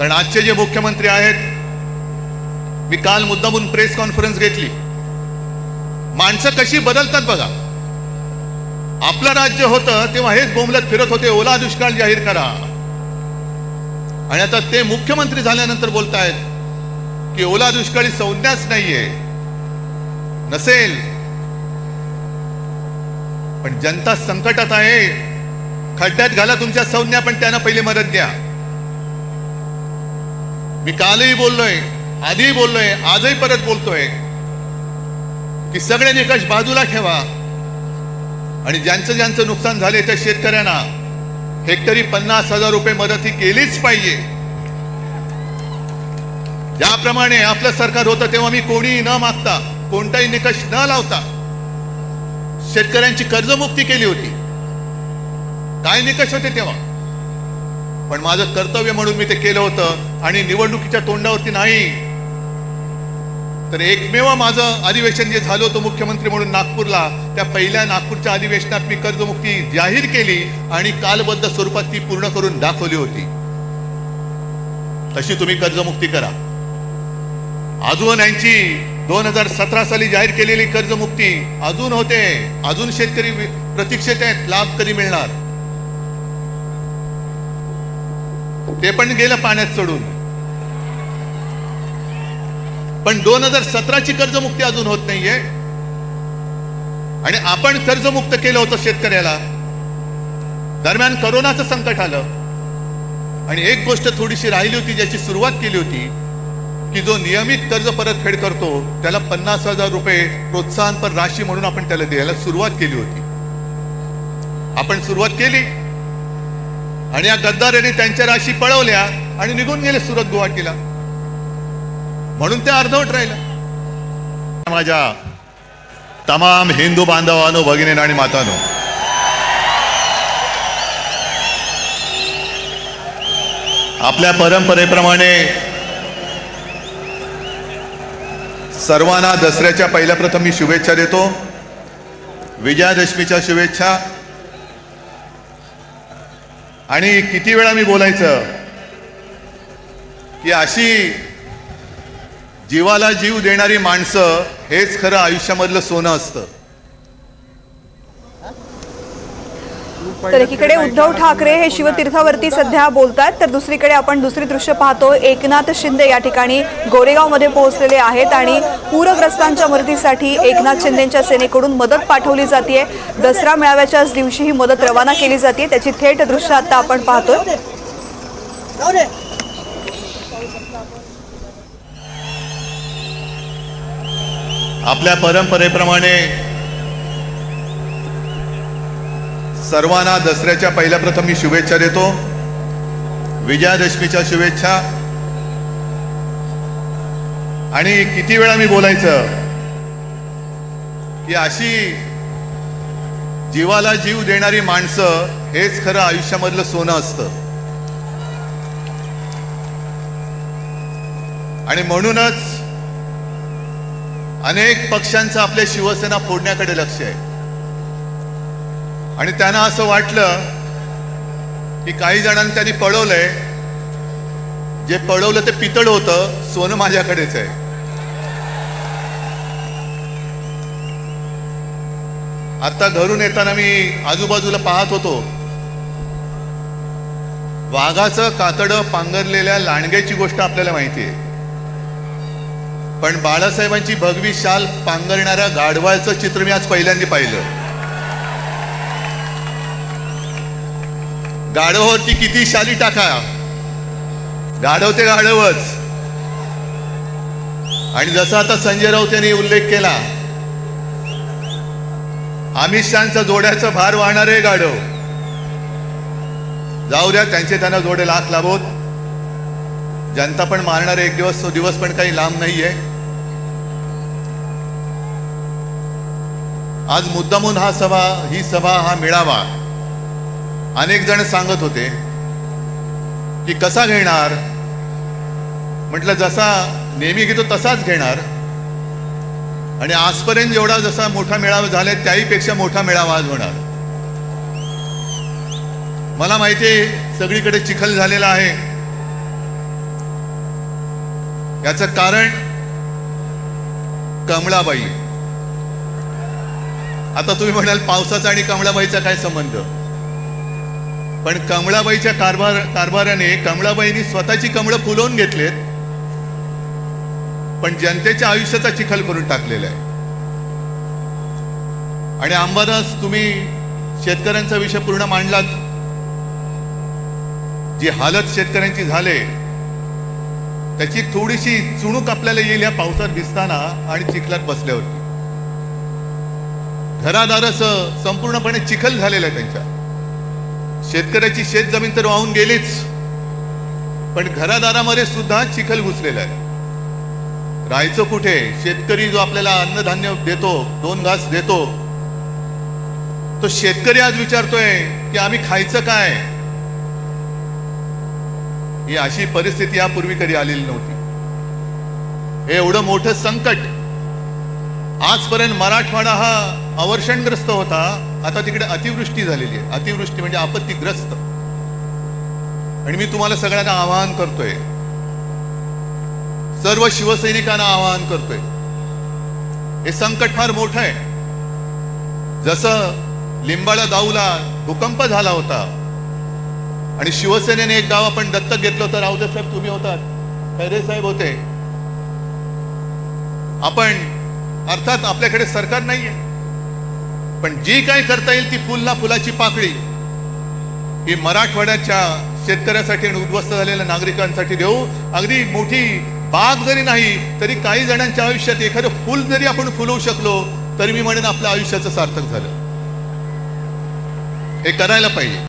कारण आजचे जे मुख्यमंत्री आहेत मी काल मुद्दामून प्रेस कॉन्फरन्स घेतली. माणसं कशी बदलतात बघा. आपलं राज्य होतं तेव्हा हेच बोंबलत फिरत होते ओला दुष्काळ जाहीर करा. आणि आता ते मुख्यमंत्री झाल्यानंतर बोलतायत की ओला दुष्काळी संज्ञाच नाहीये. नसेल. पण जनता संकटात आहे. खड्ड्यात घाला तुमच्या संज्ञा पण त्यांना पहिली मदत द्या. मी कालही बोललोय आधीही बोललोय आजही परत बोलतोय की सगळे निकष बाजूला ठेवा. आणि ज्यांचं ज्यांचं नुकसान झाले त्या शेतकऱ्यांना हेक्टरी पन्नास हजार रुपये मदत ही केलीच पाहिजे. ज्याप्रमाणे आपलं सरकार होतं तेव्हा मी कोणीही न मागता कोणताही निकष न लावता शेतकऱ्यांची कर्जमुक्ती केली होती. काय निकष होते तेव्हा? पण माझं कर्तव्य म्हणून मी ते केलं होतं. आणि निवडणुकीच्या तोंडावरती नाही. तर एकमेव माझं अधिवेशन जे झालं होतं मुख्यमंत्री म्हणून नागपूरला त्या पहिल्या नागपूरच्या अधिवेशनात मी कर्जमुक्ती जाहीर केली आणि कालबद्ध स्वरूपात ती पूर्ण करून दाखवली होती. तशी तुम्ही कर्जमुक्ती करा. अजून यांची दोन हजार सतरा साली जाहीर केलेली कर्जमुक्ती अजून होते. अजून शेतकरी प्रतीक्षेत आहेत लाभ कधी मिळणार? ते पण गेलं पाण्यात चढून. पण दोन हजार सतराची कर्जमुक्ती अजून होत नाहीये. आणि आपण कर्जमुक्त केलं होतं शेतकऱ्याला. दरम्यान करोनाचं संकट आलं. आणि एक गोष्ट थोडीशी राहिली होती ज्याची सुरुवात केली होती की जो नियमित कर्ज परतफेड करतो त्याला पन्नास हजार रुपये प्रोत्साहनपर राशी म्हणून आपण त्याला द्यायला सुरुवात केली होती. आपण सुरुवात केली. आणि या गद्दाराने त्यांच्या राशी पळवल्या आणि निघून गेले सुरत गुवाहाटीला. म्हणून ते अर्धवट राहिलं माझ्या तमाम हिंदू बांधवानो भगिनी आणि मातानो आपल्या परंपरेप्रमाणे सर्वांना दसऱ्याच्या पहिल्या प्रथम मी शुभेच्छा देतो. विजयादशमीच्या शुभेच्छा. आणि किती वेळा मी बोलायचं? की अशी जीवाला जीव देणारी माणसं हेच खरं आयुष्यामधलं सोनं असतं. तर एकीकडे उद्धव ठाकरे हे शिवतीर्थावरती सध्या बोलतात तर दुसरीकडे आपण दुसरी दृश्य पाहतो. एकनाथ शिंदे या ठिकाणी गोरेगावमध्ये पोहोचलेले आहेत आणि पूरग्रस्तांच्या मदतीसाठी एकनाथ शिंदेच्या सेनेकडून मदत पाठवली जाते दसरा मेळाव्याच्याच दिवशी ही मदत रवाना केली जाते त्याची थेट दृश्य आता आपण पाहतोय. आपल्या परंपरेप्रमाणे सर्वांना दसऱ्याच्या पहिल्या प्रथम मी शुभेच्छा देतो. विजयादशमीच्या शुभेच्छा. आणि किती वेळा मी बोलायचं की अशी जीवाला जीव देणारी माणसं हेच खरं आयुष्यामधलं सोनं असतं. आणि म्हणूनच अनेक पक्षांचं आपल्या शिवसेना फोडण्याकडे लक्ष आहे. आणि त्यांना असं वाटलं की काही जणांनी त्यांनी पळवलंय. जे पळवलं ते पितळ होतं सोनं माझ्याकडेच आहे. आता घरून येताना मी आजूबाजूला पाहत होतो. वाघाचं कातडं पांघरलेल्या लांडग्याची गोष्ट आपल्याला माहिती आहे. पण बाळासाहेबांची भगवी शाल पांघरणाऱ्या गाढवाचं चित्र मी आज पहिल्यांदा पाहिलं. गाढवावरती किती शाली टाका. गाढव ते गाढवच. आणि जसा आता संजय राऊत यांनी उल्लेख केला अमित शहाचा जोड्याचं भार वाहणारे गाढव. जाऊ द्या त्यांचे त्यांना जोडे लाख लाभोत. जनता पण मारणारे एक दिवस तो दिवस पण काही लांब नाहीये. आज मुद्दामून हा सभा ही सभा हा मेळावा. अनेक जण सांगत होते की कसा घेणार? म्हटलं जसा नेहमी घेतो तसाच घेणार. आणि आजपर्यंत जेवढा जसा मोठा मेळावा झालाय त्याहीपेक्षा मोठा मेळावा आज होणार. मला माहिती आहे सगळीकडे चिखल झालेला आहे. याचं कारण कमळाबाई. आता तुम्ही म्हणाल पावसाचा आणि कमळाबाईचा काय संबंध? पण कमळाबाईच्या कारभार कारभाराने कमळाबाईंनी स्वतःची कमळं फुलवून घेतलेत. पण जनतेच्या आयुष्याचा चिखल करून टाकलेला आहे. आणि अंबादास तुम्ही शेतकऱ्यांचा विषय पूर्ण मांडलात. जी हालत शेतकऱ्यांची झाले त्याची थोडीशी चुणूक आपल्याला येईल या पावसात भिजताना आणि चिखलात बसल्यावरती. घरादारस संपूर्णपणे चिखल झालेला आहे त्यांच्या. शेतकऱ्याची शेत जमीन तर वाहून गेलीच. पण घरादारामध्ये सुद्धा चिखल घुसलेला आहे. राहायचं कुठे? शेतकरी जो आपल्याला अन्नधान्य देतो दोन घास देतो तो शेतकरी आज विचारतोय की आम्ही खायचं काय? ही अशी परिस्थिती यापूर्वी कधी आलेली नव्हती. हे एवढं मोठं संकट. आजपर्यंत मराठवाडा हा अवर्षणग्रस्त होता. आता तिकडे अतिवृष्टी झालेली आहे. अतिवृष्टी म्हणजे आपत्तीग्रस्त. आणि मी तुम्हाला सगळ्यांना आवाहन करतोय. सर्व शिवसैनिकांना आवाहन करतोय. हे संकट फार मोठं आहे. जसं लिंबाळा दाऊला भूकंप झाला होता आणि शिवसेनेने एक गाव आपण दत्तक घेतलं होतं राऊत साहेब तुम्ही होतात. खैरे साहेब होते. आपण अर्थात आपल्याकडे सरकार नाहीये. पण जी काय करता येईल ती फुलना फुलाची पाकळी. ही मराठवाड्याच्या शेतकऱ्यासाठी आणि उद्ध्वस्त झालेल्या नागरिकांसाठी देऊ. अगदी मोठी बाग जरी नाही तरी काही जणांच्या आयुष्यात एखादं फुल जरी आपण फुलवू शकलो तरी मी म्हणेन आपल्या आयुष्याचं सार्थक झालं. हे करायला पाहिजे.